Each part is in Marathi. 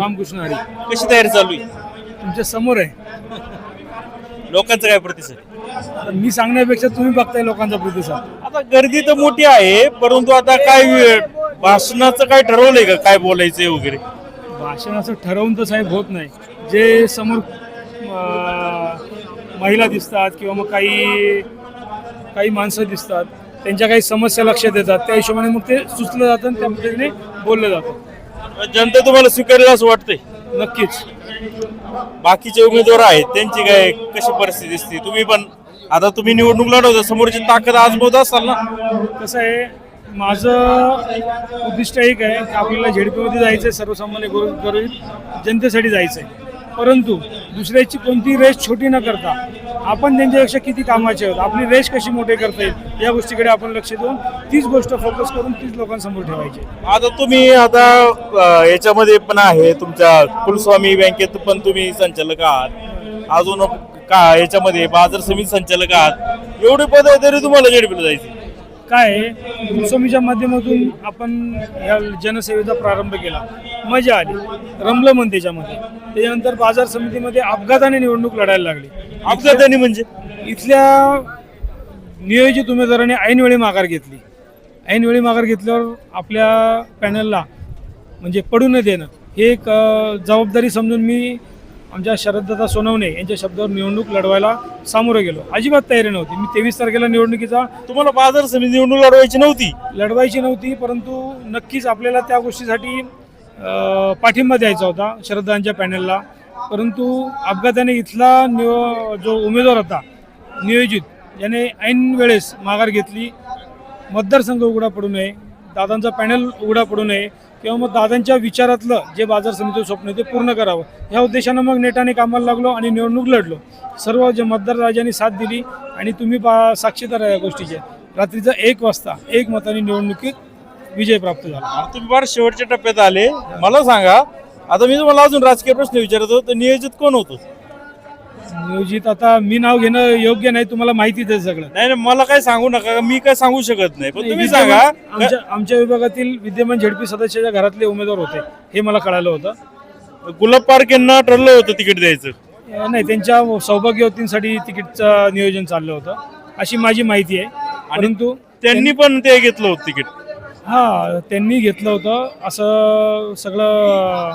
रामकृष्ण हरी. कशी तयारी चालू आहे? तुमच्यासमोर आहे. लोकांचा काय प्रतिसाद? आता मी सांगण्यापेक्षा तुम्ही बघताय लोकांचा प्रतिसाद. आता गर्दी तर मोठी आहे परंतु आता काय वेळ? भाषणाचं काय ठरवलंय का? काय बोलायचंय वगैरे? भाषण असं ठरवून तर साहेब होत नाही. जे समोर अं, महिला दिसतात किंवा मग काही काही माणसं दिसतात त्यांच्या काही समस्या लक्षात येतात. त्या हिशोबाने मग ते सुचलं जातं आणि त्या पद्धतीने बोललं जातं. जनता तुम्हाला स्वीकारेल असं वाटतंय? नक्कीच. बाकीचे उमेदवार आहेत त्यांची काय कशी परिस्थिती दिसते? तुम्ही पण आता तुम्ही निवडणूक लढवता समोरची ताकद आजमवत असाल ना? कसं आहे माझं उद्दिष्ट एक आहे की आपल्याला झेडपीमध्ये जायचं आहे सर्वसामान्य गोर गरीब जनतेसाठी जायचं आहे परंतु दुसऱ्याची कोणती रेस छोटी न करता आपण त्यांच्यापेक्षा किती कामाचे आहोत? आपली रेस कशी मोठे करता येईल? या गोष्टीकडे आपण लक्ष देऊन तीच गोष्ट फोकस करून तीच लोकांसमोर ठेवायची. आता तुम्ही आता याच्यामध्ये पण आहे तुमच्या कुलस्वामी बँकेत पण तुम्ही संचालक आहात. अजून का याच्यामध्ये बाजार समिती संचालक आहात. एवढे पद आहे तरी तुम्हाला जेडपीला जायची. काय आहे, कुलस्वामीच्या माध्यमातून आपण ह्या जनसेवेचा प्रारंभ केला. मजा आली. रमलं मन त्याच्यामध्ये. त्याच्यानंतर बाजार समितीमध्ये अपघाताने निवडणूक लढायला लागली. अपघाताने म्हणजे? इथल्या नियोजित उमेदवाराने ऐनवेळी माघार घेतली. ऐनवेळी माघार घेतल्यावर आपल्या पॅनलला म्हणजे पडू न देणं. हे एक जबाबदारी समजून मी आमच्या शरददादा सोनवणे यांच्या शब्दावर निवडणूक लढवायला सामोरं गेलो. अजिबात तयारी नव्हती. मी तेवीस तारखेला निवडणुकीचा तुम्हाला बाजार समिती निवडणूक लढवायची नव्हती? लढवायची नव्हती परंतु नक्कीच आपल्याला त्या गोष्टीसाठी पाठिंबा द्यायचा होता शरदांच्या पॅनलला. परंतु अपघाताने इथला निव जो उमेदवार होता नियोजित याने ऐन वेळेस माघार घेतली. मतदारसंघ उघडा पडू नये. दादांचा पॅनल उघडा पडू नये. किंवा मग दादांच्या विचारातलं जे बाजार समितीचं स्वप्न आहे ते पूर्ण करावं. ह्या उद्देशानं मग नेटाने कामाला लागलो आणि निवडणूक लढलो. सर्व जे मतदार राजांनी साथ दिली आणि तुम्ही बा साक्षीदार या गोष्टीचे. रात्रीचा एक वाजता एक मताने निवडणुकीत विजय प्राप्त झाला. आता तुम्ही फार शेवटच्या टप्प्यात आले. मला सांगा आता मी तुम्हाला अजून राजकीय प्रश्न विचारतो तर नियोजित कोण होतो? नियोजित आता मी नाव घेणं योग्य नाही तुम्हाला माहितीच आहे सगळं. नाही नाही, मला काय सांगू नका मी काय सांगू शकत नाही. पण तुम्ही विद्यमान- सांगा. आमच्या आमच्या विभागातील विद्यमान झेडपी सदस्याच्या घरातले उमेदवार होते हे मला कळालं होतं. गुलाब पार्क यांना ठरलं होतं तिकीट द्यायचं. अं, नाही त्यांच्या सौभाग्यवतींसाठी तिकीटचं नियोजन चाललं होतं अशी माझी माहिती आहे. परंतु त्यांनी पण ते घेतलं होतं तिकीट. हा त्यांनी घेतलं होतं असं सगळं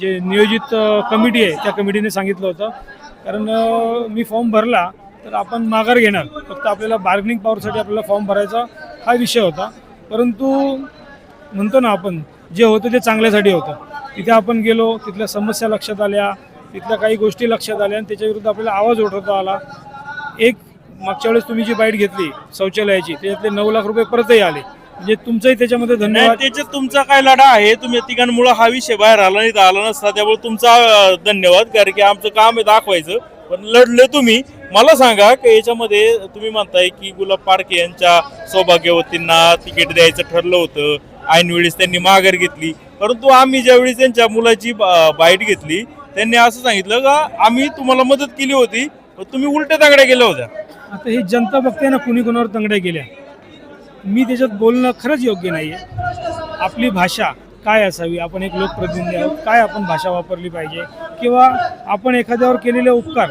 जे नियोजित कमिटी आहे त्या कमिटीने सांगितलं होतं. कारण मी फॉर्म भरला तर आपण माघार घेणार. फक्त आपल्याला बार्गनिंग पॉवरसाठी आपल्याला फॉर्म भरायचा हा विषय होता. परंतु म्हणतो ना आपण जे होतं ते चांगल्यासाठी होतं. तिथे आपण गेलो तिथल्या समस्या लक्षात आल्या तिथल्या काही गोष्टी लक्षात आल्या आणि त्याच्याविरुद्ध आपल्याला आवाज उठवता आला. एक मागच्या वेळेस तुम्ही जी बाईट घेतली शौचालयाची त्याच्यातले नऊ लाख रुपये परतही आले. म्हणजे तुमचंही त्याच्यामध्ये नाही धन्यवाद. त्याच्यात तुमचा काय लढा आहे? तुम्ही तिघांमुळे हा विषय बाहेर आला नाही तर आला नसता. त्यामुळे तुमचा अं, धन्यवाद कारण की आमचं काम आहे दाखवायचं. पण लढले तुम्ही. मला सांगा की याच्यामध्ये तुम्ही म्हणताय की गुलाब पारखे यांच्या सौभाग्यवतींना तिकीट द्यायचं ठरलं होतं. ऐनवेळीस त्यांनी माघार घेतली. परंतु आम्ही ज्यावेळी त्यांच्या मुलाची बा- बाईट घेतली त्यांनी असं सांगितलं का आम्ही तुम्हाला मदत केली होती पण तुम्ही उलट्या तांगड्या केल्या होत्या. आता ही जनता बघते ना कुणी कुणावर तंगड्या गेल्या मी त्याच्यात बोलणं खरंच योग्य नाही आहे आपली भाषा काय असावी? आपण एक लोकप्रतिनिधी आहोत. काय आपण भाषा वापरली पाहिजे? किंवा आपण एखाद्यावर केलेले उपकार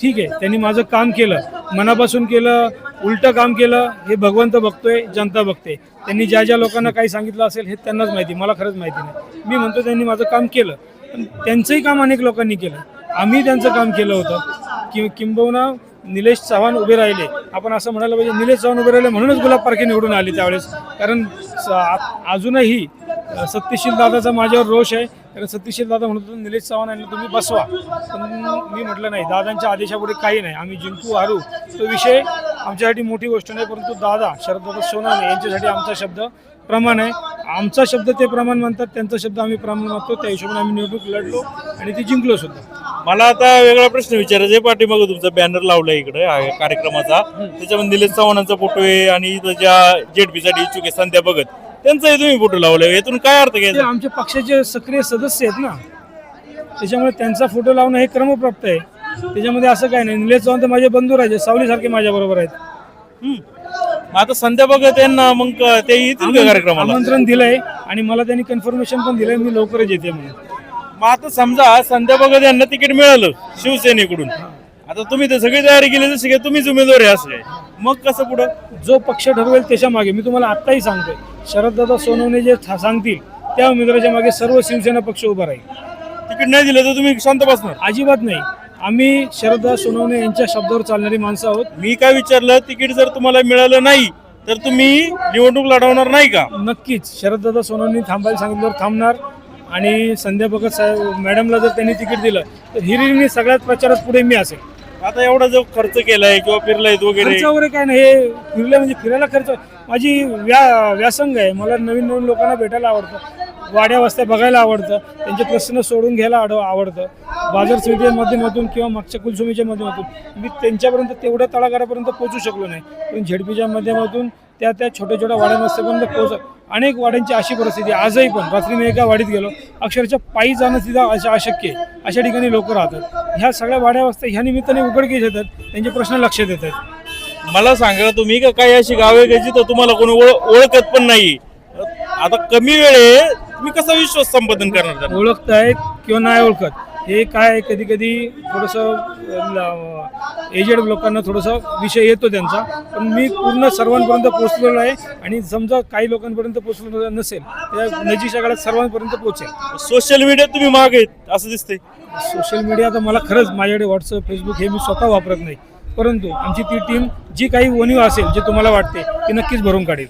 ठीक आहे त्यांनी माझं काम केलं मनापासून केलं उलटं काम केलं हे भगवंत बघतोय जनता बघते. त्यांनी ज्या ज्या लोकांना काही सांगितलं असेल हे त्यांनाच माहिती मला खरंच माहिती नाही. मी म्हणतो त्यांनी माझं काम केलं पण त्यांचंही काम अनेक लोकांनी केलं. आम्ही त्यांचं काम केलं होतं. कि किंबहुना निलेश चव्हाण उभे राहिले. आपण असं म्हणायला पाहिजे निलेश चव्हाण उभे राहिले म्हणूनच गुलाब पारखे निवडून आले त्यावेळेस. कारण स- आ- अजूनही सत्यशील दादाचा माझ्यावर रोष आहे. कारण सत्यशील दादा म्हणत होतो निलेश चव्हाण यांना तुम्ही बसवा. पण मी म्हटलं नाही दादांच्या आदेशापुढे काही नाही. आम्ही जिंकू हारू. तो विषय आमच्यासाठी मोठी गोष्ट नाही परंतु दादा शरददादा सोनाने यांच्यासाठी आमचा शब्द प्रमाण आहे. आमचा शब्द ते प्रमाण म्हणतात त्यांचा शब्द आम्ही प्रमाण मानतो त्या हिशोबाने आम्ही निवडणूक लढलो आणि ती जिंकलो सुद्धा. मला आता वेगळा प्रश्न विचारायचा आहे. पाठीमागं तुमचा बॅनर लावलाय इकडे कार्यक्रमाचा. त्याच्यामध्ये निलेश चव्हाणांचा फोटो आहे आणि ज्या जेडपीसाठी इच्छुक आहे संध्या बघत त्यांचाही तुम्ही फोटो लावलाय. यातून काय अर्थ ते घ्यायचा आमच्या पक्षाचे सक्रिय सदस्य आहेत ना त्याच्यामुळे त्यांचा फोटो लावणं हे क्रमप्राप्त आहे. त्याच्यामध्ये असं काय नाही. निलेश चव्हाण तर माझे बंधू राहायचे सावलीसारखे माझ्या बरोबर आहेत. मग आता संध्या बघत यांना मग क- ते येतील का कार्यक्रमाला? आमंत्रण दिलंय आणि मला त्यांनी कन्फर्मेशन पण दिलंय मी लवकरच येते म्हणून. मग आता समजा संध्या बघत यांना तिकीट मिळालं शिवसेनेकडून. आता तुम्ही तर सगळी तयारी केली जशी काय तुम्हीच उमेदवार आहे असं मग कसं पुढं? जो पक्ष ठरवेल त्याच्यामागे. मी तुम्हाला आत्ताही सांगतोय शरददादा सोनवणे जे ठा- सांगतील त्या उमेदवाराच्या मागे सर्व शिवसेना पक्ष उभा राहील. तिकीट नाही दिलं तर तुम्ही शांत बसणार. अजिबात नाही. आम्ही शरददादा सोनवणे यांच्या शब्दावर चालणारी माणसं आहोत. मी काय विचारलं तिकीट जर तुम्हाला मिळालं नाही तर तुम्ही निवडणूक लढवणार नाही का? नक्कीच शरददादा सोनवणे थांबायला सांगितल्यावर थांबणार. आणि संध्या भगत साहेब मॅडमला जर त्यांनी तिकीट दिलं तर हिरिरीने सगळ्यात प्रचारात पुढे मी असेल. आता एवढा जो खर्च केलाय किंवा फिरलाय वगैरे खर्च वगैरे काय नाही हे फिरले म्हणजे फिरायला खर्च माझी व्या व्यासंग आहे मला नवीन नवीन लोकांना भेटायला आवडतं. वाड्या वस्त्या बघायला आवडतं. त्यांचे प्रश्न सोडून घ्यायला आड आवडतं. बाजार समितीच्या माध्यमातून किंवा मागच्या कुलसुमीच्या माध्यमातून मी त्यांच्यापर्यंत तेवढ्या तळागारापर्यंत पोहोचू शकलो नाही. पण झेडपीच्या माध्यमातून त्या त्या छोट्या छोट्या वाड्या वस्त्यापर्यंत पोहोच अनेक वाड्यांची अशी परिस्थिती आजही पण रात्री मी एका वाडीत गेलो. अक्षरशः पायी जाणं तिथं अशा अशक्य आहे. अशा ठिकाणी लोक राहतात. ह्या सगळ्या वाड्यावस्त्या ह्या निमित्ताने उघडकीस येतात त्यांचे प्रश्न लक्षात येतात. मला सांगा तुम्ही का काही अशी गावे घ्यायची तर तुम्हाला कोणी ओळ- ओळखत पण नाही? आता कमी वेळे तुम्ही कसा विश्वास संपादन करणार त्यांना? ओळखतायत किंवा नाही ओळखत. हे काय कधी कधी थोडंसं एजेड लोकांना थोडंसं विषय येतो त्यांचा. पण मी पूर्ण सर्वांपर्यंत पोहोचलेलो आहे आणि समजा काही लोकांपर्यंत पोहोचलो नसेल त्या नजीकच्या काळात सर्वांपर्यंत पोहोचेल. सोशल मीडिया तुम्ही मागे आहेत असं दिसतंय. सोशल मीडिया तर मला खरंच माझ्याकडे व्हॉट्सअप फेसबुक हे मी स्वतः वापरत नाही. परंतु आमची ती टीम जी काही वणीव असेल जे तुम्हाला वाटते ती नक्कीच भरून काढेल.